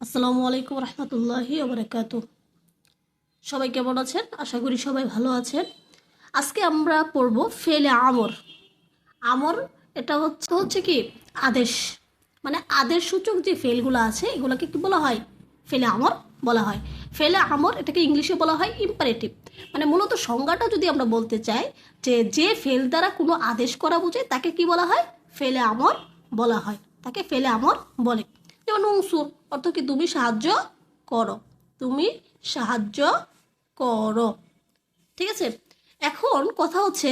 আসসালামু আলাইকুম রহমতুল্লাহি ওবরাকাতু সবাই কেমন আছেন? আশা করি সবাই ভালো আছেন। আজকে আমরা পড়ব ফেলে আমর। আমর এটা হচ্ছে হচ্ছে কি? আদেশ। মানে আদেশ সূচক যে ফেলগুলো আছে, এগুলোকে কি বলা হয়? ফেলে আমর বলা হয়। ফেলে আমর এটাকে ইংলিশে বলা হয় ইম্পারেটিভ মানে মূলত সংজ্ঞাটা যদি আমরা বলতে চাই যে যে ফেল দ্বারা কোনো আদেশ করা বোঝায় তাকে কি বলা হয়? ফেলে আমর বলা হয়। তাকে ফেলে আমর বলে। যেমন উংসুর অর্থ কি তুমি সাহায্য করো। তুমি সাহায্য করো। ঠিক আছে? এখন কথা হচ্ছে,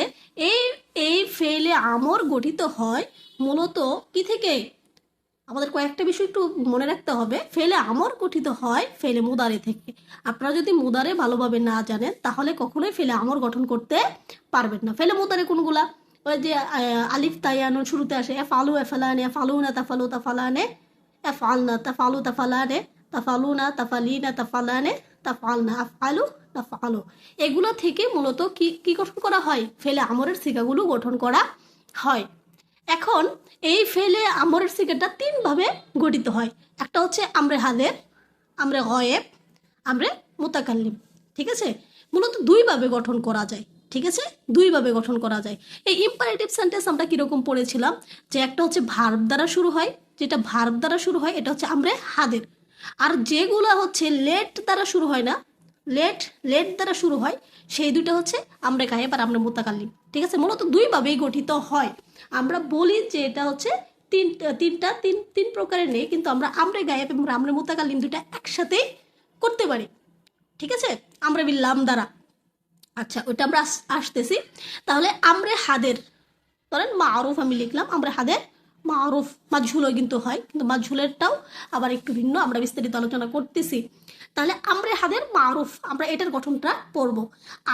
এই এই ফেলে আমর গঠিত হয় মূলত কি থেকে? আমাদের কয়েকটা বিষয় একটু মনে রাখতে হবে। ফেলে আমর গঠিত হয় ফেলে মুদারে থেকে। আপনারা যদি মুদারে ভালোভাবে না জানেন, তাহলে কখনোই ফেলে আমর গঠন করতে পারবেন না। ফেলে মুদারে কোনগুলা? ওই যে আলিফ তাইয়ানুর শুরুতে আসে, এফ আলু, এফ আলানে, এফ আলু না তাফালু, তাফালানে তাফালু তাফালানে তাফালু না তাফালি না তাফালানে তাফাল না আফআলু তাফআলু এগুলো থেকে মূলত কি কি গঠন করা হয়? ফেলে আমরের সিগাগুলো গঠন করা হয়। এখন এই ফেলে আমরের সিগাটা তিনভাবে গঠিত হয়। একটা হচ্ছে আমরে হাদের, আমরে গয়েব, আমরে মোতাকাল্লিম। ঠিক আছে? মূলত দুইভাবে গঠন করা যায়। ঠিক আছে? দুইভাবে গঠন করা যায়। এই ইম্পারেটিভ সেন্টেন্স আমরা কীরকম পড়েছিলাম? যে একটা হচ্ছে ভার্ব দ্বারা শুরু হয় যেটা ভার্ব দ্বারা শুরু হয়, এটা হচ্ছে আমরে হাদের। আর যেগুলো হচ্ছে লেট দ্বারা শুরু হয় না লেট লেট দ্বারা শুরু হয়, সেই দুটো হচ্ছে আমরা গায়েব আর আমরা মোতাকাল্লিম ঠিক আছে? মূলত দুইভাবেই গঠিত হয়। আমরা বলি যে এটা হচ্ছে তিন, তিনটা, তিন তিন প্রকারের নেই, কিন্তু আমরা, আমরে গায়েব এবং আমরা মোতাকাল্লিম দুটা একসাথেই করতে পারি। ঠিক আছে? আমরা বিল্লাম দ্বারা। আচ্ছা ওইটা আমরা আস- আসতেছি। তাহলে আমরে হাদের, ধরেন মা আরফ আমি লিখলাম, আমরা হাদের মারুফ মাঝুলও কিন্তু হয়, কিন্তু মাঝুলেরটাও আবার একটু ভিন্ন, আমরা বিস্তারিত আলোচনা করতেছি। তাহলে আমরে হাদের মারুফ, আমরা এটার গঠনটা পড়ব।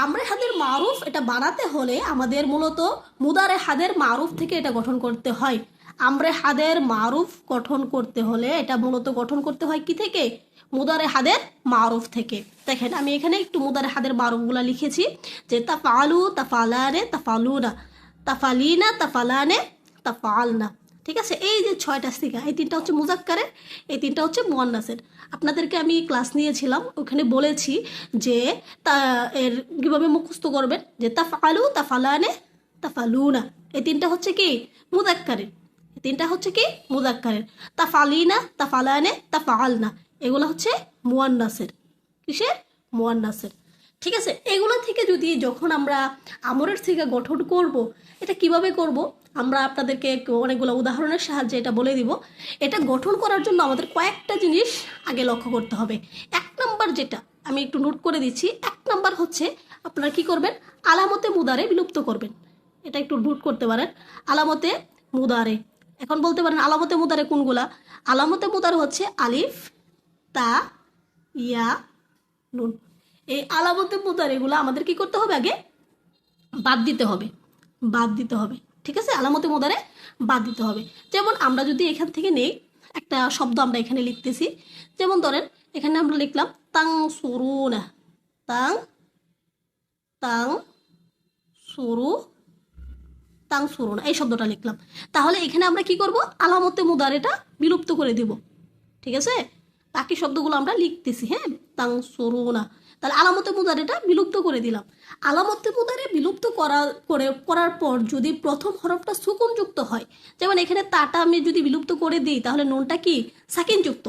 আমরে হাদের মারুফ এটা বানাতে হলে আমাদের মূলত মুদারে হাদের মারুফ থেকে এটা গঠন করতে হয়। আমরে হাদের মারুফ গঠন করতে হলে এটা মূলত গঠন করতে হয় কি থেকে? মুদারে হাদের মারুফ থেকে। দেখেন, আমি এখানে একটু মুদারে হাদের মারুফগুলো লিখেছি, যে তা ফালু তা ফালানে তা ফালুনা তাফালিনা তাফালানে তাফালনা। ঠিক আছে? এই যে ছয়টা সিগা এই তিনটা হচ্ছে মুজাক্কারের এই তিনটা হচ্ছে মোয়ান্নাসের। আপনাদেরকে আমি ক্লাস নিয়েছিলাম, ওখানে বলেছি যে তা, এর কীভাবে মুখস্থ করবেন? যে তাফালু তাফালানে তাফালুনা। এই তিনটা হচ্ছে কি? মুজাক্কারের। এই তিনটা হচ্ছে কি? মুজাক্কারের। তাফালিনা তাফালানে তাফালনা এগুলো হচ্ছে মুয়ান্নাসের। কিসের? মুয়ান্নাসের। ঠিক আছে? এগুলো থেকে যদি যখন আমরা আমরের থেকে গঠন করব, এটা কীভাবে করব? আমরা আপনাদেরকে অনেকগুলো উদাহরণের সাহায্যে এটা বলে দিব। এটা গঠন করার জন্য আমাদের কয়েকটা জিনিস আগে লক্ষ্য করতে হবে। এক নম্বর যেটা, আমি একটু নোট করে দিচ্ছি। এক নম্বর হচ্ছে, আপনারা কি করবেন? আলামতে মুদারে বিলুপ্ত করবেন। এটা একটু নোট করতে পারেন। আলামতে মুদারে। এখন বলতে পারেন, আলামতে মুদারে কোনগুলা? আলামতে মুদারে হচ্ছে আলিফ, তা, ইয়া, নুন। এই আলামতে মুদার এগুলো আমাদের কি করতে হবে আগে? বাদ দিতে হবে। বাদ দিতে হবে। ঠিক আছে? আলামতে মুদারে বাদ দিতে হবে। যেমন আমরা যদি এখান থেকে নেই, একটা শব্দ আমরা এখানে লিখতেছি। যেমন ধরেন, এখানে আমরা লিখলাম তাং সরু না তাং তাং, সুরু তাং সরু না এই শব্দটা লিখলাম। তাহলে এখানে আমরা কি করব? আলামতে মুদারেটা বিলুপ্ত করে দিব। ঠিক আছে? বাকি শব্দগুলো আমরা লিখতেছি হ্যাঁ? তাং সরুনা তাহলে আলামতে মুদারেটা বিলুপ্ত করে দিলাম। আলামতে মুদারে বিলুপ্ত করা, করে, করার পর যদি প্রথম হরফটা সুকুনযুক্ত হয়, যেমন এখানে তাটা আমি যদি বিলুপ্ত করে দিই, তাহলে নুনটা কি? সাকিনযুক্ত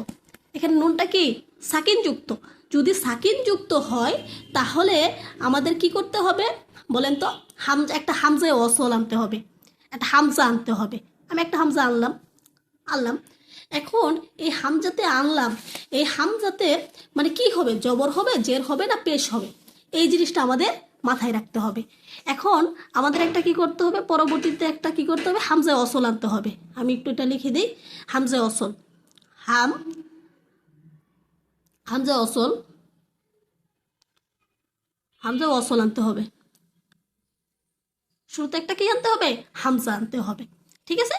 এখানে নুনটা কি? সাকিনযুক্ত যদি সাকিনযুক্ত হয়, তাহলে আমাদের কি করতে হবে? বলেন তো, হামজা, একটা হামজায় অসল আনতে হবে। একটা হামজা আনতে হবে। আমি একটা হামজা আনলাম আনলাম। এখন এই হামজাতে আনলাম। এই হামজাতে মানে কি হবে? জবর হবে, জের হবে না পেশ হবে? এই জিনিসটা আমাদের মাথায় রাখতে হবে। এখন আমাদের একটা কি করতে হবে? পরবর্তীতে একটা কি করতে হবে? হামজায় অসল আনতে হবে। আমি একটু এটা লিখে দিই। হামজায় অসল। হাম, হামজা অসল হামজা অসল আনতে হবে। শুরুতে একটা কি আনতে হবে? হামজা আনতে হবে। ঠিক আছে?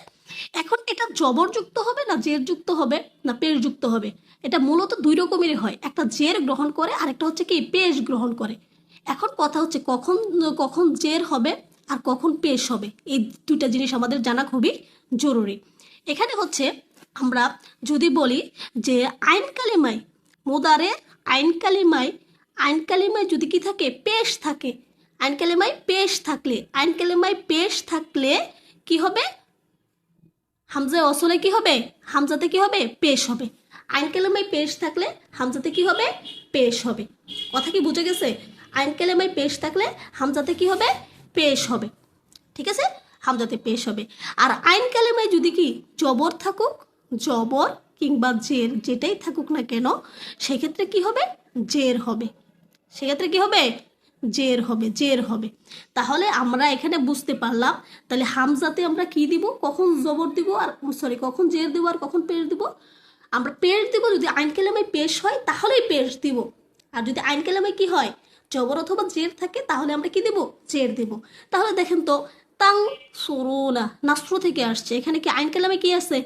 এখন এটা জবর যুক্ত হবে না জের যুক্ত হবে না পেশ যুক্ত হবে? এটা মূলত দুই রকমেরই হয়। একটা জের গ্রহণ করে আর একটা হচ্ছে কি পেশ গ্রহণ করে। এখন কথা হচ্ছে কখন কখন জের হবে আর কখন পেশ হবে। এই দুইটা জিনিস আমাদের জানা খুবই জরুরি। এখানে হচ্ছে আমরা যদি বলি যে আইন কালিমায় মোদারে আইন কালিমায় আইন কালিমায় যদি কি থাকে? পেশ থাকে। আইন কালিমায় পেশ থাকলে আইন কালিমায় পেশ থাকলে কি হবে? হামজা অসলে কি হবে? হামজাতে কি হবে? পেশ হবে। আইন কালেমায় পেশ থাকলে হামজাতে কি হবে? পেশ হবে। কথা কি বুঝে গেছে? আইন কালেমায় পেশ থাকলে হামজাতে কি হবে? পেশ হবে। ঠিক আছে? হামজাতে পেশ হবে। আর আইন কালেমায় যদি কি জবর থাকুক, জবর কিংবা জের যেটাই থাকুক না কেন, সেক্ষেত্রে কি হবে? জের হবে। সেক্ষেত্রে কি হবে? জের হবে জের হবে। তাহলে আমরা এখানে বুঝতে পারলাম, তাহলে হামজাতে আমরা কি দিব? কখন জবর দিব আর সরি কখন জের দিব আর কখন পেশ দিব? আমরা পেশ দিব যদি আইন কেলামায় পেশ হয়, তাহলেই পেশ দিব। আর যদি আইন কেলামায় কি হয়, জবর অথবা জের থাকে, তাহলে আমরা কি দিব? জের দিব। তাহলে দেখেন তো, তাং সরুনা, নাস্র থেকে আসছে। এখানে কি আইন কেলামে কি আছে?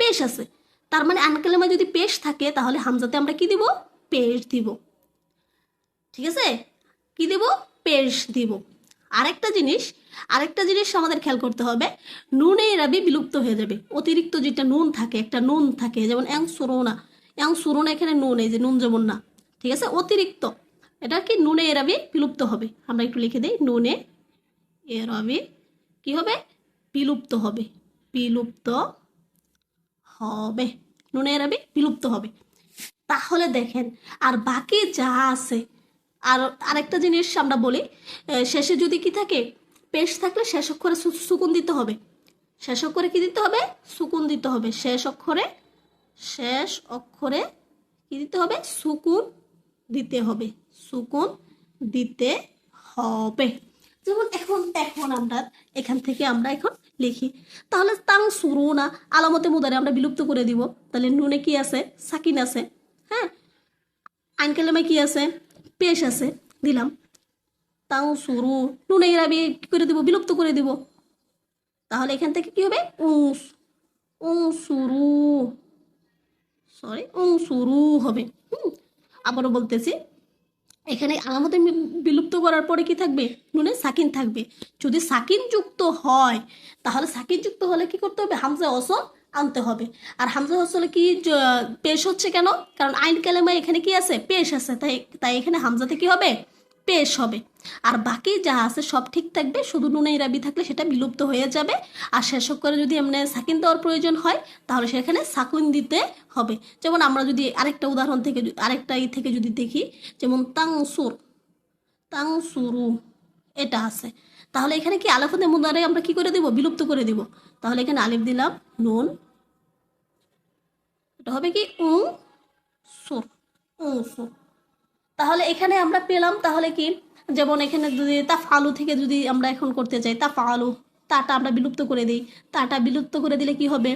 পেশ আছে। তার মানে আইন কেলামায় যদি পেশ থাকে, তাহলে হামজাতে আমরা কি দিব? পেশ দিব। ঠিক আছে? কি দেব? পেশ দিব। আরেকটা জিনিস আরেকটা জিনিস আমাদের খেয়াল করতে হবে, নুনে রাবি বিলুপ্ত হয়ে যাবে। অতিরিক্ত যেটা নুন থাকে, একটা নুন থাকে, যেমন অ্যাং সুরোনা অ্যাং সুরোনা এখানে নুন, এই যে নুন যেমন না। ঠিক আছে? অতিরিক্ত। এটা কি? নুনে এরাবি বিলুপ্ত হবে। আমরা একটু লিখে দিই, নুনে এরাবি কি হবে? বিলুপ্ত হবে। বিলুপ্ত হবে। নুনে এরাবি বিলুপ্ত হবে। তাহলে দেখেন, আর বাকি যা আছে আর আরেকটা জিনিস আমরা বলি শেষে যদি কি থাকে, পেশ থাকলে শেষ অক্ষরে সুকুন দিতে হবে। শেষ অক্ষরে কি দিতে হবে? সুকুন দিতে হবে। শেষ অক্ষরে শেষ অক্ষরে কি দিতে হবে? সুকুন দিতে হবে। সুকুন দিতে হবে। যেমন এখন এখন আমরা এখান থেকে আমরা এখন লিখি, তাহলে তাং শুরু না, আলামতে মুদারে আমরা বিলুপ্ত করে দিব। তাহলে নুনে কি আছে? সাকিন আছে। হ্যাঁ? আইন কালামে কি আছে? পেশ আছে দিলাম। তাও শুরু নুনে ইরাবি কি করে দিব, বিলুপ্ত করে দিব। তাহলে এখান থেকে কি হবে? উ শুরু সরি উ শুরু হবে। হুম, আবারও বলতেছি, এখানে আলামতে বিলুপ্ত করার পরে কি থাকবে? নুনে সাকিন থাকবে। যদি সাকিন যুক্ত হয়, তাহলে সাকিন যুক্ত হলে কি করতে হবে? হামজা অসল আনতে হবে। আর হামজা অসলে কি পেশ হচ্ছে কেন? কারণ আইন কালেমা এখানে কি আছে? পেশ আছে। তাই তাই এখানে হামজাতে কি হবে? পেশ হবে। আর বাকি যা আছে সব ঠিক থাকবে, শুধু নুনে ইরাবি থাকলে সেটা বিলুপ্ত হয়ে যাবে। আর শেষ করে যদি এমনি সাকিন দেওয়ার প্রয়োজন হয়, তাহলে সেখানে সাকুন দিতে হবে। যেমন আমরা যদি আরেকটা উদাহরণ থেকে আরেকটা ই থেকে যদি দেখি, যেমন তাংসুর, তাংসুরু, এটা আছে। তাহলে এখানে কি আলাফাতে মুদারে আমরা কি করে দিব? বিলুপ্ত করে দিব। তাহলে এখানে আলিফ দিলাম, নুন এটা হবে কি? উ সুর উ সুর তাহলে এখানে আমরা পেলাম, তাহলে কি? যেমন এখানে যদি তা ফালু থেকে যদি আমরা এখন করতে চাই, তা ফালু, তাটা আমরা বিলুপ্ত করে দিই। তাটা বিলুপ্ত করে দিলে কি হবে?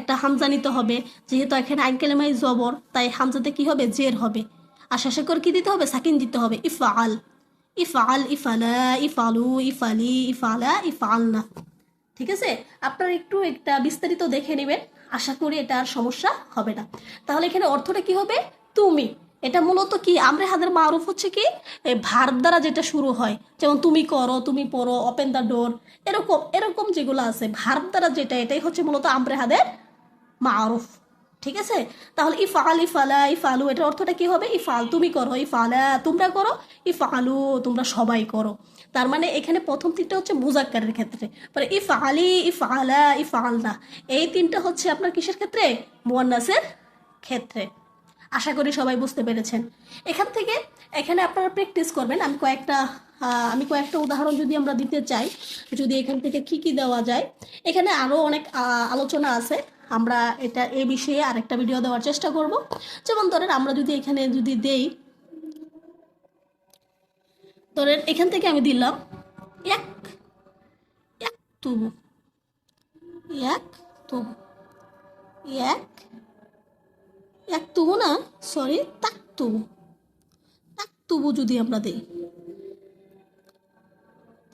একটা হামজা নিতে হবে, যেহেতু এখানে আইন কালেমাই জবর, তাই হামজাতে কি হবে? জের হবে। আর শেষে করে কি দিতে হবে? সাকিন দিতে হবে। ইফআল ইফআল, ইফালা, ইফালু, ইফালি, ইফালা, ইফালনা। ঠিক আছে? আপনারা একটু একটা বিস্তারিত দেখে নেবেন। আশা করি এটা আর সমস্যা হবে না। তাহলে এখানে অর্থটা কি হবে? তুমি। এটা মূলত কি? আমরা হাদের মারুফ হচ্ছে কি? ভার দ্বারা যেটা শুরু হয়, যেমন তুমি করো, তুমি পড়ো ওপেন দ্য ডোর এরকম এরকম যেগুলো আছে, ভার্ব দ্বারা যেটা, এটাই হচ্ছে মূলত আমরা হাদের মারুফ। ঠিক আছে? তাহলে ইফাল, ইফালা, ইফালু, এটার অর্থটা কি হবে? ইফাল, তুমি করো। ইফালা, তোমরা করো। ইফালু, তোমরা সবাই করো। তার মানে এখানে প্রথম তিনটা হচ্ছে মুজাক্কারের ক্ষেত্রে। পরে ইফালি, ইফালা, ইফালনা। এই তিনটা হচ্ছে আপনার কিসের ক্ষেত্রে? মুয়ান্নাসের ক্ষেত্রে। আশা করি সবাই বুঝতে পেরেছেন। এখান থেকে এখানে আপনারা প্র্যাকটিস করবেন। আমি কয়েকটা আমি কয়েকটা উদাহরণ যদি আমরা দিতে চাই, যদি এখান থেকে কি কি দেওয়া যায়। এখানে আরও অনেক আলোচনা আছে। আমরা এটা এ বিষয়ে আরেকটা ভিডিও দেওয়ার চেষ্টা করব। যেমন ধরেন আমরা যদি এখানে যদি দেই, ধরেন এখান থেকে আমি দিলাম এক এক তুবু এক তুবু, এক এক তুবু না সরি তাক তুবু তাক তুবু যদি আমরা দিই,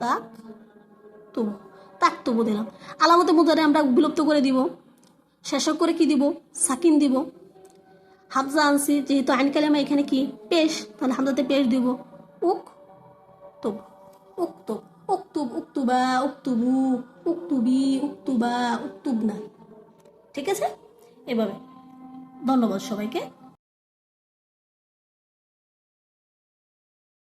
তাক তুবু তাক তুবু দিলাম। আলামতে মুদারে আমরা বিলুপ্ত করে দিব। শেষক করে কি দিব? সাকিন দিব। হামজা আনসি যেহেতু আইন কালেমা এখানে কি? পেশ, তাহলে হামজাতে পেশ দিব। উক তুব উক্তুব উক্তুব, উক্তুবা, উক্তুবু, উক্তুবি, উক্তুবা, উক্তুবনা। ঠিক আছে? এভাবে। ধন্যবাদ সবাইকে।